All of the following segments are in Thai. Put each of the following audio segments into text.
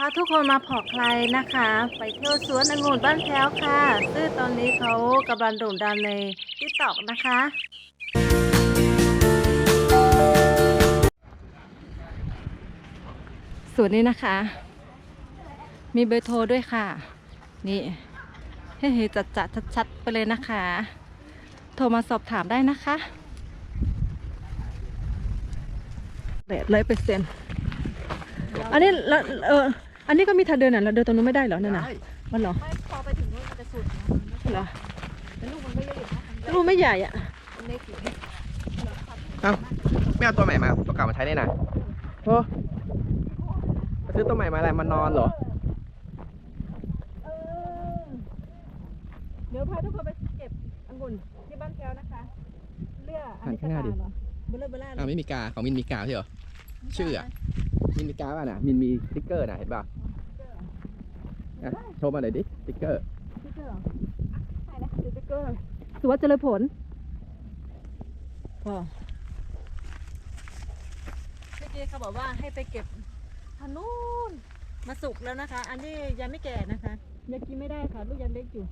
พาทุกคนมาผอกใครนะคะ ไปเที่ยวสวนองุ่นบ้านแพ้วค่ะ ซึ่งตอนนี้เขากำลังโด่งดังในทิกตอกนะคะ สวนนี้นะคะ มีเบอร์โทรด้วยค่ะ นี่เฮ้ยจัดจัดชัดๆ ไปเลยนะคะ โทรมาสอบถามได้นะคะแปดร้อยเปอร์เซ็นต์อันนี้แล้วเออ อันนี้ก็มีทางเดินอะเราเดินตรงนู้นไม่ได้เหรอนั่นน่ะมันเหรอไม่พอไปถึงนู้นมันจะสุดนะเหรอแต่ลูกมันไม่เยอะอยู่นะลูกไม่ใหญ่อะมันเล็กอยู่เอ้าไม่เอาตัวใหม่มาตัวเก่ามาใช้ได้นะโอ้ไปซื้อตัวใหม่มาอะไรมานอนเหรอเดี๋ยวพาทุกคนไปเก็บองุ่นที่บ้านแก้วนะคะเลือกหันข้างหน้าดิเบลอเบลออ้าวไม่มีกาของมินมีกาใช่เหรอชื่ออะ มินมีกาป่ะน่ะมินมีสติ๊กเกอร์น่ะเห็นป่ะอะโชว์มาหน่อยดิสติ๊กเกอร์สติ๊กเกอร์เหรอใช่แล้วสติ๊กเกอร์สุวัสดิ์เจริญผลพอเมื่อกี้เขาบอกว่าให้ไปเก็บทางนู้นมาสุกแล้วนะคะ อันนี้ยังไม่แก่นะคะยังกินไม่ได้ค่ะ ลูกยังเล็กอยู่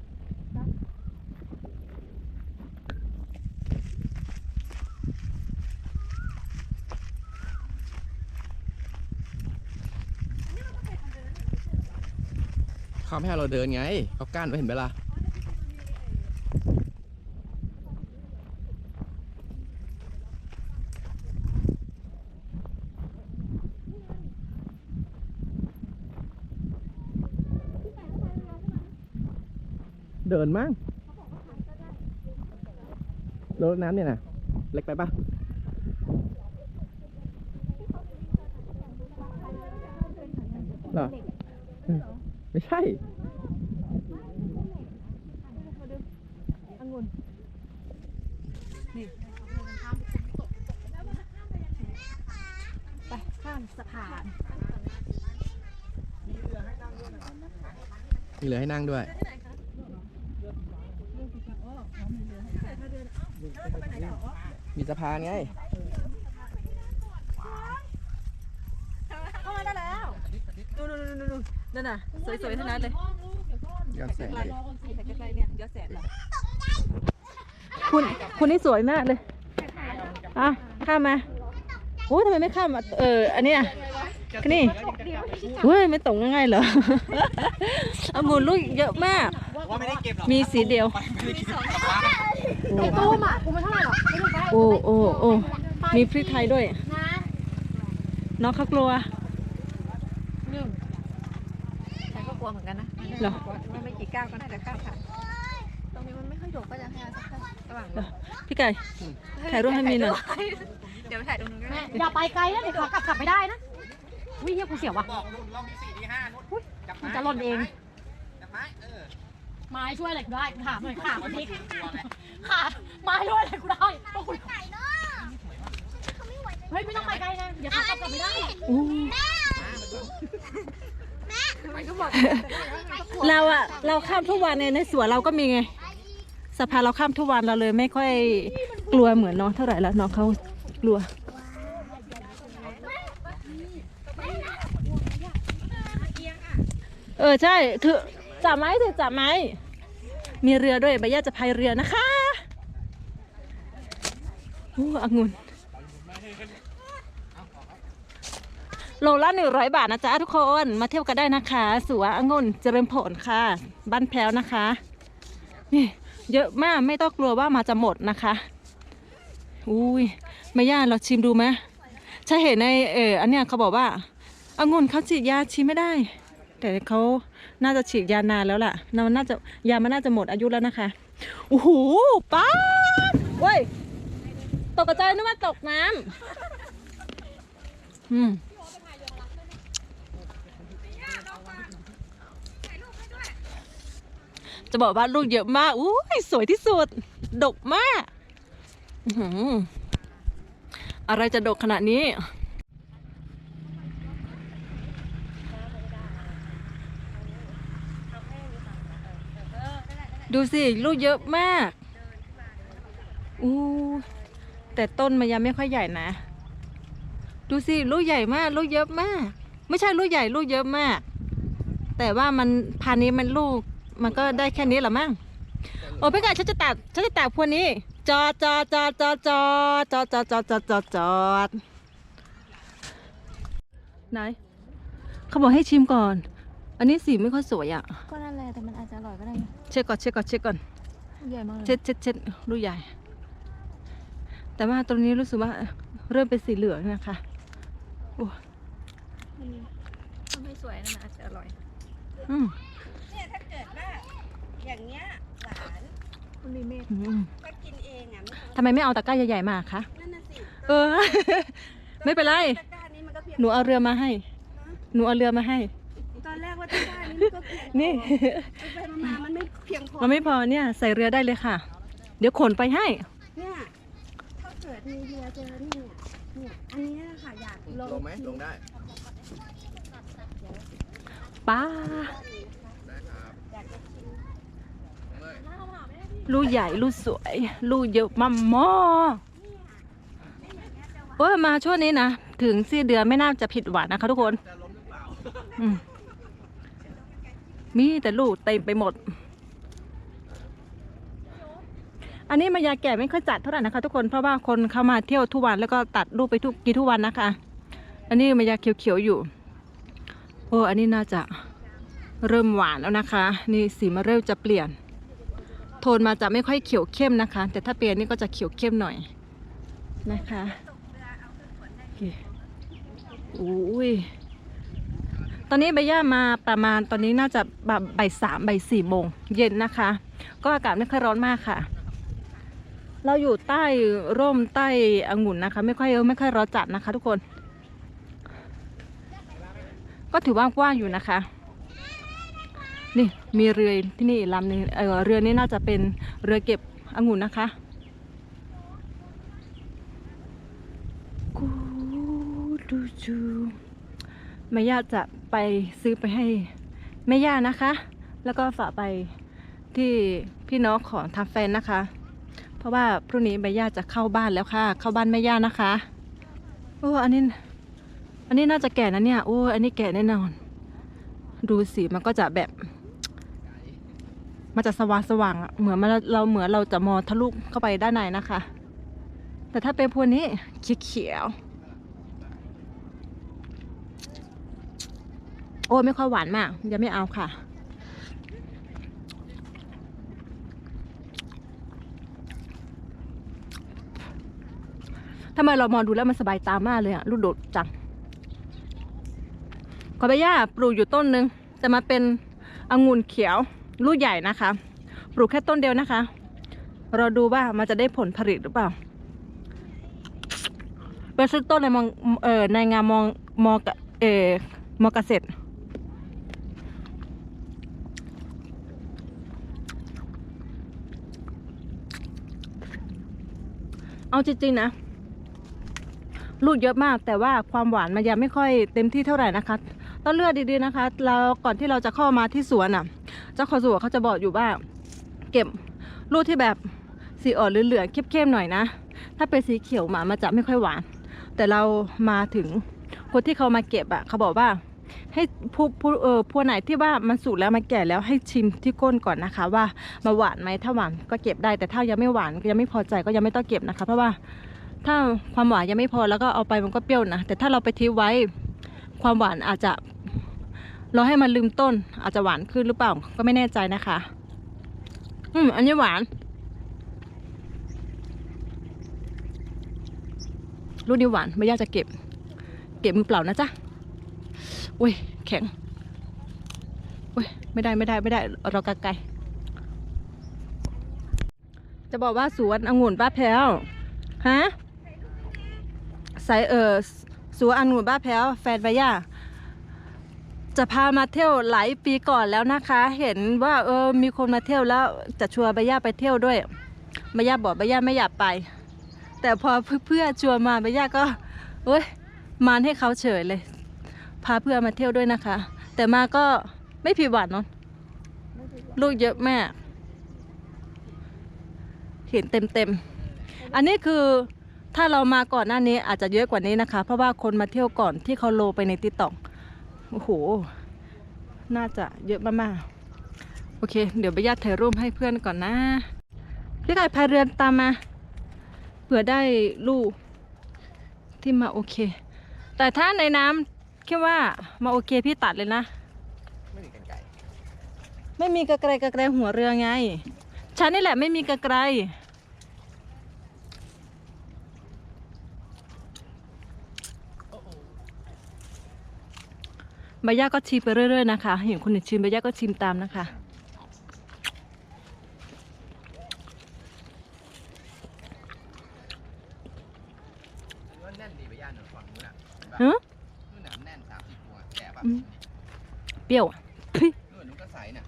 เขาไม่ให้เราเดินไงเขากั้นไว้เห็นไหมล่ะเดินมั้งรถน้ำเนี่ยนะเล็กไปปะเหรอ ไม่ใช่องุ่นนี่ไปข้ามสะพานมีเรือให้นั่งด้วยมีสะพานไง เข้ามาได้แล้วดูดูดูดูดู นั่นน่ะ สวยๆทั้งนั้นเลยย้อนแสงเลยใกล้ๆเนี่ยยอดแสนเหรอคุณคุณนี่สวยมากเลยอะข้ามมาโอ้ยทำไมไม่ข้ามอะเอออันเนี้ยนี่เฮ้ยไม่ตกง่ายๆเหรอเอามูลลูกเยอะมากว่าไม่ได้เก็บหรอกมีสีเดียวไม่ได้เก็บกลับบ้านไอ้ตู้มอะกูไม่เท่าไหร่หรอกไม่ต้องไปโอ้โอ้โอ้มีพริกไทยด้วยนะน้องเขากลัว หนึ่งฉันก็ก ลัวเหมือนกันนะเหรอ มันไม่กี่ก้าวก็น่าจะข้ามผ่านตรงนี้มันไม่ค่อยโดดก็จะให้เอาสักระหว่างเหรอพี่ไก่ ถ่ายรูปให้มีหน่อย เดี๋ยวไปถ่ายตรงนู้นก็ได้อย่าไปไกลนะเดี๋ยวขากลับกลับไม่ได้นะวิ่งเฮียกูเสียวว่ะบอกลุงรอบที่สี่ที่ห้านุ๊จับมันไม้จะหล่นเองจับไม้เออไม้ช่วยอะไรกูได้ถามหน่อยขามัมันน ไม่ พลิก กลัวไง ขาไม้ช่วยอะไรกูได้ก็กูเฮ้ยไม่ต้องไปไกลนะเดี๋ยวขากลับกลับไม่ได้ อู้ มันก็บอก เราอะเราข้ามทุกวันในในสวนเราก็มีไงสะพานเราข้ามทุกวันเราเลยไม่ค่อยกลัวเหมือนน้องเท่าไหร่แล้วน้องเขากลัวเออใช่คือจับไม้เถอะจับไม้ มีเรือด้วยใบย่าจะพายเรือนะคะโอ้องุ่น โลละหนึ่งร้อยบาทนะจ๊ะทุกคนมาเที่ยวกันได้นะคะสวนองุ่นเจริญผลค่ะ บ้านแพ้วนะคะ นี่เยอะมากไม่ต้องกลัวว่ามาจะหมดนะคะอุ้ยแม่ย่าเราชิมดูไหมใช่เห็นในเอออันเนี้ยเขาบอกว่าองุ่นเขาฉีดยาชิมไม่ได้ แต่เขาน่าจะฉีดยานานแล้วล่ะมันน่าจะยามันน่าจะหมดอายุแล้วนะคะโอ้โหป้าเว้ยตกกระจายนึกว่าตกน้ำอืม จะบอกว่าลูกเยอะมากอุ้ยสวยที่สุด ดกมากอือะไรจะดกขนาดนี้ดูสิ ลูกเยอะมาก อู้แต่ต้นมันยังไม่ค่อยใหญ่นะ ดูสิ ลูกใหญ่มาก ลูกเยอะมาก ไม่ใช่ลูกใหญ่ ลูกเยอะมาก แต่ว่ามันพันนี้มันลูก มันก็ได้แค่นี้แหละมั้งโอ้พี่กายฉันจะตัดฉันจะตัดพวกนี้จอดจอดจอดจอดจอดจอดจอดจอดจอดจอดจอดไหนเขาบอกให้ชิมก่อน อันนี้สีไม่ค่อยสวยอะก็นั่นแหละแต่มันอาจจะอร่อยก็ได้นะเช็คก่อนเช็คก่อนเช็คก่อนใหญ่มากเลยเช็ดเช็ดเช็ดลูกใหญ่ แต่ว่าตรงนี้รู้สึกว่าเริ่มเป็นสีเหลืองนะคะโอ้มันไม่สวยนั่นนะอาจจะอร่อย อืม เนี่ยถ้าเกิดว่า อย่างเงี้ยหวานมันมีเม็ดอืมก็กินเองอะไม่ต้องทำไมไม่เอาตะกร้าใหญ่ๆมาคะ นั่นน่ะสิเออ ไม่เป็นไร ตะกร้านี้มันก็เพียงหนูเอาเรือมาให้ หนูเอาเรือมาให้ ตอนแรกว่าตะกร้านี้มันก็เพียงพอนี่ไปๆมาๆมันไม่เพียงพอมันไม่พอเนี่ยใส่เรือได้เลยค่ะ เดี๋ยวขนไปให้ เนี่ยถ้าเกิดมีเรือเจอเนี่ยเนี่ยอันเนี้ยค่ะอยากลงลงไหมลงได้ป้า ได้ครับเลย ลูกใหญ่ลูกสวย ลูกเยอะมากมอโอ้มาช่วงนี้นะ ถึงสี่เดือนไม่น่าจะผิดหวังนะคะทุกคนมมีแต่ลูกเต็มไปหมด อันนี้มายาแก่ไม่ค่อยจัดเท่าไหร่นะคะ ทุกคนเพราะว่าคนเข้ามาเที่ยวทุกวันแล้วก็ตัดรูปไปทุกกี่ทุกวันนะคะ อันนี้มายาเขียวๆอยู่โอ้อันนี้น่าจะเริ่มหวานแล้วนะคะ นี่สีมาเริ่มจะเปลี่ยน โทนมาจะไม่ค่อยเขียวเข้มนะคะ แต่ถ้าเปลี่ยนนี่ก็จะเขียวเข้มหน่อยนะคะโอเคอุ้ยตอนนี้ใบย่ามาประมาณตอนนี้น่าจะแบบบ่ายสามบ่ายสี่โมงเย็นนะคะ ก็อากาศไม่ค่อยร้อนมากค่ะ เราอยู่ใต้ร่มใต้องุ่นนะคะ ไม่ค่อยไม่ค่อยร้อนจัดนะคะ ทุกคน ก็ถือว่ากว้างอยู่นะคะ นี่มีเรือที่นี่ลำนึงเออเรือนี้น่าจะเป็นเรือเก็บองุ่นนะคะกูดูจูแม่ย่าจะไปซื้อไปให้แม่ย่านะคะ แล้วก็ฝากไปที่พี่น้องของทางแฟนนะคะ เพราะว่าพรุ่งนี้แม่ย่าจะเข้าบ้านแล้วค่ะ เข้าบ้านแม่ย่านะคะโอ้อันนี้อันนี้น่าจะแก่นะเนี่ยโอ้อันนี้แก่แน่นอน ดูสีมันก็จะแบบ มันจะสว่างสว่างๆเหมือนเราเหมือนเราจะมองทะลุเข้าไปด้านในนะคะ แต่ถ้าเป็นพวกนี้เขียวโอ้ไม่ค่อยหวานมากยังไม่เอาค่ะ ทำไมเรามองดูแล้วมันสบายตามากเลยอะลูกโดดจังขอใบย่าปลูกอยู่ต้นหนึ่งจะมาเป็นองุ่นเขียว ลูกใหญ่นะคะ ปลูกแค่ต้นเดียวนะคะ เราดูว่ามันจะได้ผลผลิตหรือเปล่าเป็นซื้อต้นในมองเอ่อในงานมองมอกะเอ่อมอเกษตรเอาจริงๆนะลูกเยอะมากแต่ว่าความหวานมันยังไม่ค่อยเต็มที่เท่าไหร่นะคะต้องเลือกดีๆนะคะ เราก่อนที่เราจะเข้ามาที่สวนอะ เจ้าของสวนเขาจะบอกอยู่ว่า เก็บลูกที่แบบสีอ่อนเหลืองๆเข้มๆหน่อยนะ ถ้าเป็นสีเขียวหมามันจะไม่ค่อยหวาน แต่เรามาถึงคนที่เขามาเก็บอะเขาบอกว่า ให้ผู้ผู้เออพวกไหนที่ว่ามันสุกแล้วมันแก่แล้วให้ชิมที่ก้นก่อนนะคะ ว่ามาหวานไหมถ้าหวานก็เก็บได้ แต่ถ้ายังไม่หวานยังไม่พอใจก็ยังไม่ต้องเก็บนะคะ เพราะว่าถ้าความหวานยังไม่พอแล้วก็เอาไปมันก็เปรี้ยวนะแต่ถ้าเราไปทิ้งไว้ความหวานอาจจะ เราให้มันลืมต้น อาจจะหวานขึ้นหรือเปล่า ก็ไม่แน่ใจนะคะ อืม อันนี้หวาน ลูกนี้หวาน ไม่ยากจะเก็บ เก็บมือเปล่านะจ๊ะอุ้ย แข็งอุ้ย ไม่ได้ไม่ได้ไม่ได้ เรากไกลจะบอกว่าสวนองุ่นป้าแพ้ว ฮะ ใส่เออสวนองุ่นบ้าแพ้ว แฟนใบย่า จะพามาเที่ยวหลายปีก่อนแล้วนะคะ เห็นว่าเออมีคนมาเที่ยวแล้วจะชวนใบย่าไปเที่ยวด้วยใบย่าบอกใบย่าไม่อยากไป แต่พอเพื่อนชวนมาใบย่าก็เอ้ยมานให้เขาเฉยเลย พาเพื่อนมาเที่ยวด้วยนะคะ แต่มาก็ไม่ผิดหวังเนอะลูกเยอะแม่เห็นเต็มเต็มอันนี้คือถ้าเรามาก่อนหน้านี้อาจจะเยอะกว่านี้นะคะ เพราะว่าคนมาเที่ยวก่อนที่เขาโลไปในติ๊กต็อก โอ้โห น่าจะเยอะมากๆ โอเค เดี๋ยวไปญาติถ่ายรูปให้เพื่อนก่อนนะ พี่ไก่พายเรือนตามมา เผื่อได้ลูกที่มาโอเค แต่ถ้าในน้ำคิดว่ามาโอเคพี่ตัดเลยนะ ไม่มีกันไก่ไม่มีกระไกรกระไกรหัวเรือไง ฉันนี่แหละไม่มีกระไกร ใบย่าก็ชิมไปเรื่อยๆนะคะเห็นคนอื่นชิมใบย่าก็ชิมตามนะคะว่าแน่นดีไปย่านหนึ่งฝั่งนู้นอะเห็นปะฮะนู่นน่ะแน่นสามสิบตัวแก่ปะอืมเปรี้ยวอะพี่นู่นนู้นก็ใสน่ะ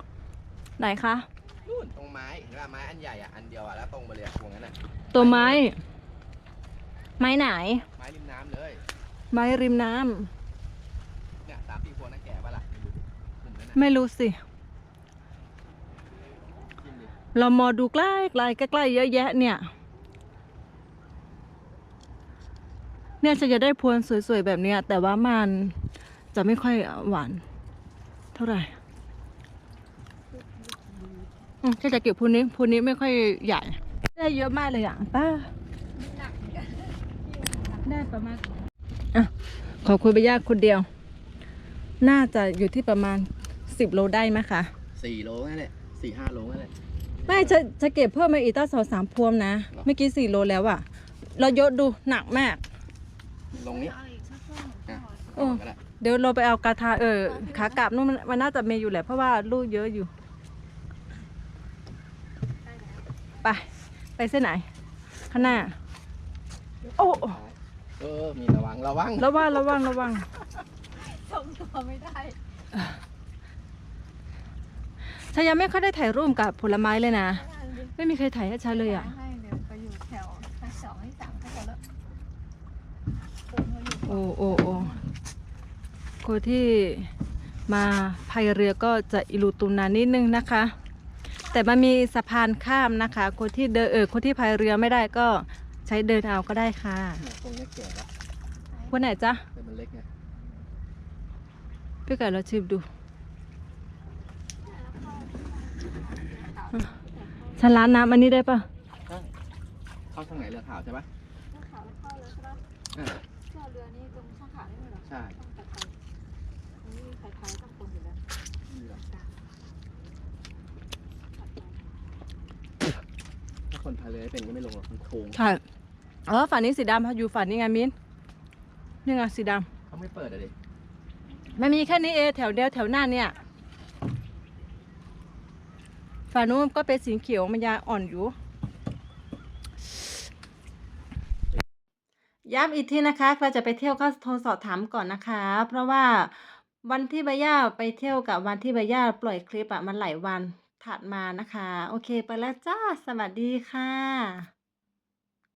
ไหนคะ นู่นตรงไม้เห็นป่ะไม้อันใหญ่อะอันเดียวอะแล้วตรงไปเลยอะพวงนั้นอะตัวไม้ ไม้ไหน ไม้ริมน้ำเลย ไม้ริมน้เไม่รู้สิ เรามอดูใกล้ใกล้ใกล้ๆเยอะแยะเนี่ย เนี่ยจะจะได้พวงสวยๆแบบเนี้ยแต่ว่ามันจะไม่ค่อยหวาน เท่าไหร่อืมแค่จะเก็บพวงนี้พวงนี้ไม่ค่อยใหญ่ ได้เยอะมากเลยอะป้าได้ประมาณอะขอคุยไปยากคนเดียว น่าจะอยู่ที่ประมาณ สิบโลได้ไหมคะสี่โลนั่นแหละสี่ห้าโลนั่นแหละไม่จะจะเก็บเพิ่มมาอีกตั้งสองสามพวงนะหรอเมื่อกี้สี่โลแล้วอะเรายกดูหนักมาก ลงนี้เอาอีกสักช่วงอะโอ้ก็ได้เดี๋ยวเราไปเอากระทาเออขากลับนู่นมันมันน่าจะมีอยู่แหละเพราะว่าลูกเยอะอยู่ ไป ไปเส้นไหน ข้างหน้า โอ้เออมีระวังระวังระวังระวังระวังส่งตัวไม่ได้ ฉันยังไม่ค่อยได้ถ่ายรูปกับผลไม้เลยนะ ไม่ได้จริงไม่มีใครถ่ายให้ฉันเลยอะให้เดี๋ยวไปอยู่แถวที่สองที่สามก็จะแล้วปูเขาอยู่โอ้โอ้โอ้คนที่มาพายเรือก็จะอิรุตุนานิดนึงนะคะ แต่มันมีสะพานข้ามนะคะ คนที่เดินเออคนที่พายเรือไม่ได้ก็ใช้เดินเอาก็ได้ค่ะเนี่ยตรงนี้แก่แล้วคนไหนจ๊ะแต่มันเล็กไงพี่ไก่เราชิมดู ฉันร้านน้ำอันนี้ได้ปะใช่เข้าทางไหนเรือขาวใช่ปะช่างขาวแล้วเข้าแล้วใช่ปะอ่าเสื้อเรือนี่ตรงช่างขาวนี่เหรอใช่ต้องตัดไปอันนี้คล้ายๆกับคนอยู่แล้วถ้าคนพายเรือไม่เป็นก็ไม่ลงหรอกมันโค้งใช่อ๋อฝั่งนี้สีดำอยู่ฝั่งนี้ไงมิ้นนี่ไงสีดเขาไม่เปิดอะดิำไม่มีแค่นี้เองแถวเดียวแถวหน้าเนี่ย ฝั่งนู้นก็เป็นสีเขียวมันยาอ่อนอยู่ ย้ำอีกทีนะคะใครจะไปเที่ยวก็โทรสอบถามก่อนนะคะ เพราะว่าวันที่ใบย่าไปเที่ยวกับวันที่ใบย่าปล่อยคลิปอะมันหลายวันถัดมานะคะ โอเคไปแล้วจ้า สวัสดีค่ะ